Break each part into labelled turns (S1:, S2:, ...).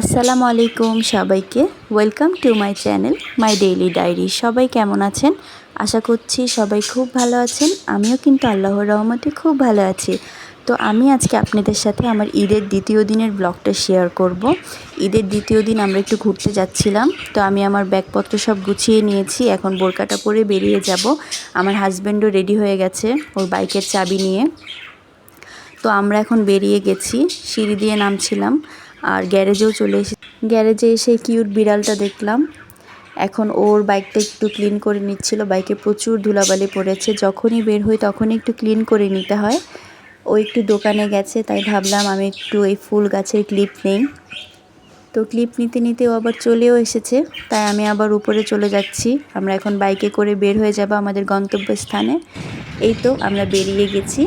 S1: আসসালামু আলাইকুম সবাইকে। Welcome to my channel my daily diary সবাই কেমন আছেন? আশা করছি সবাই খুব ভালো আছেন। আমিও কিন্তু আল্লাহর রহমতে খুব ভালো আছি। তো আমি আজকে আপনাদের সাথে আমার ঈদের দ্বিতীয় দিনের ব্লগটা শেয়ার করব। ঈদের দ্বিতীয় দিন আমরা একটু ঘুরতে যাচ্ছিলাম। তো আমি আমার ব্যাগপত্র সব গুছিয়ে নিয়েছি। এখন বোরকাটা পরে বেরিয়ে যাব। আমার হাজব্যান্ডও রেডি হয়ে গেছে ওর বাইকের চাবি নিয়ে। তো আমরা এখন বেরিয়ে গেছি। সিঁড়ি দিয়ে নামছিলাম। আর গ্যারেজেও চলে এসে গ্যারেজে এসে কিউট বিড়ালটা দেখলাম। এখন ওর বাইকটা একটু ক্লিন করে নিচ্ছিল। বাইকে প্রচুর ধুলাবালি পড়েছে। যখনই বের হই তখনই একটু ক্লিন করে নিতে হয়। ও একটু দোকানে গেছে, তাই ভাবলাম আমি একটু এই ফুল গাছের ক্লিপ নেই। তো ক্লিপ নিতে নিতে ও আবার চলেও এসেছে। তাই আমি আবার উপরে চলে যাচ্ছি। আমরা এখন বাইকে করে বের হয়ে যাব আমাদের গন্তব্যস্থানে। এই তো আমরা বেরিয়ে গেছি।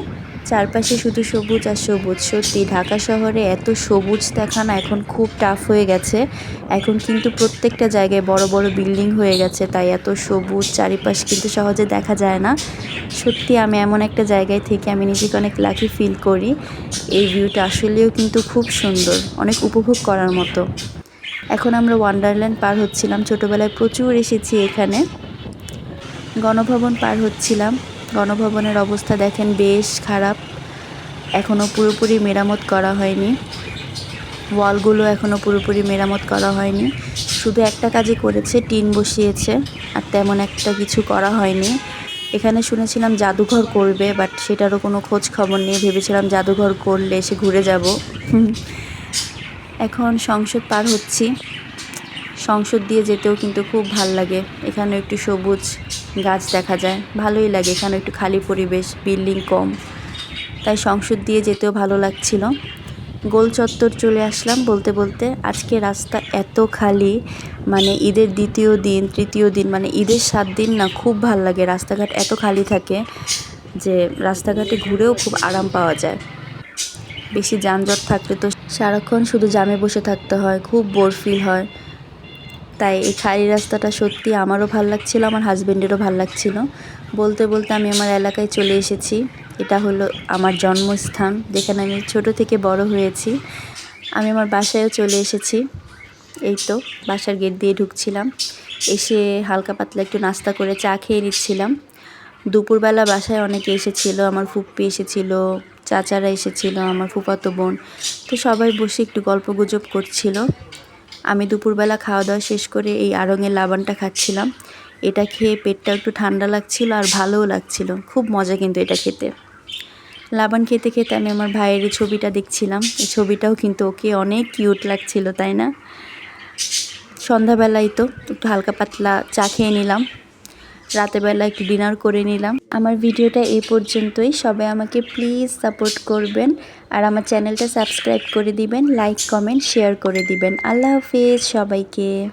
S1: চারপাশে শুধু সবুজ আর সবুজ। সত্যি, ঢাকা শহরে এত সবুজ দেখানো এখন খুব টাফ হয়ে গেছে। এখন কিন্তু প্রত্যেকটা জায়গায় বড় বড় বিল্ডিং হয়ে গেছে, তাই এত সবুজ, চারিপাশ কিন্তু সহজে দেখা যায় না। সত্যি, আমি এমন একটা জায়গায় থেকে আমি নিজেকে অনেক লাকি ফিল করি। এই ভিউটা আসলেও কিন্তু খুব সুন্দর, অনেক উপভোগ করার মতো। এখন আমরা ওয়ান্ডারল্যান্ড পার হচ্ছিলাম, ছোটোবেলায় প্রচুর এসেছি এখানে। গণভবন পার হচ্ছিলাম। গণভবনের অবস্থা দেখেন বেশ খারাপ। এখনও পুরোপুরি মেরামত করা হয়নি। ওয়ালগুলো এখনও পুরোপুরি মেরামত করা হয়নি। শুধু একটা কাজই করেছে, টিন বসিয়েছে, আর তেমন একটা কিছু করা হয়নি। এখানে শুনেছিলাম জাদুঘর করবে, বাট সেটারও কোনো খোঁজ খবর নেই। ভেবেছিলাম জাদুঘর করলে এসে ঘুরে যাব। এখন সংসদ পার হচ্ছি। সংসদ দিয়ে যেতেও কিন্তু খুব ভালো লাগে। এখানে একটু সবুজ গাছ দেখা যায়। ভালোই লাগে। এখানে একটু খালি পরিবেশ, বিল্ডিং কম। তাই সংসদ দিয়ে যেতেও ভালো লাগছিল। গোল চত্বর চলে আসলাম বলতে বলতে। আজকে রাস্তা এত খালি মানে ঈদের দ্বিতীয় দিন, তৃতীয় দিন মানে ঈদের সাত দিন না খুব ভালো লাগে। রাস্তাঘাট এত খালি থাকে যে রাস্তাঘাটে ঘুরেও খুব আরাম পাওয়া যায়। বেশি যানজট থাকলে তো সারাক্ষণ শুধু জামে বসে থাকতে হয়, খুব বোর ফিল হয়। তাই এই খালি রাস্তাটা সত্যি আমারও ভালো লাগছিল, আমার হাজব্যান্ডেরও ভালো লাগছিল। বলতে বলতে আমি আমার এলাকায় চলে এসেছি। এটা হলো আমার জন্মস্থান, যেখানে আমি ছোট থেকে বড় হয়েছি। আমি আমার বাসায়ও চলে এসেছি। এই তো, বাসার গেট দিয়ে ঢুকছিলাম। এসে হালকা পাতলা একটু নাস্তা করে চা খেয়ে নিচ্ছিলাম। দুপুরবেলা বাসায় অনেকে এসেছিল, আমার ফুপ্পি এসেছিল, চাচারা এসেছিল, আমার ফুপাতো বোন। তো সবাই বসে একটু গল্প গুজব করছিল। আমি দুপুরবেলা খাওয়া দাওয়া শেষ করে এই আড়ঙের লাবানটা খাচ্ছিলাম। এটা খেয়ে পেটটা একটু ঠান্ডা লাগছিল আর ভালোও লাগছিল। খুব মজা কিন্তু এটা খেতে। লাবান খেতে খেতে আমি আমার ভাইয়ের এই ছবিটা দেখছিলাম। এই ছবিটাও কিন্তু ওকে অনেক কিউট লাগছিল, তাই না? সন্ধ্যাবেলায় তো একটু হালকা পাতলা চা খেয়ে নিলাম। রাতেরবেলা একটু ডিনার করে নিলাম। আমার ভিডিওটা এই পর্যন্তই। সবাই আমাকে প্লিজ সাপোর্ট করবেন আর আমার চ্যানেলটা সাবস্ক্রাইব করে দিবেন লাইক কমেন্ট শেয়ার করে দিবেন। আল্লাহ হাফিজ সবাইকে।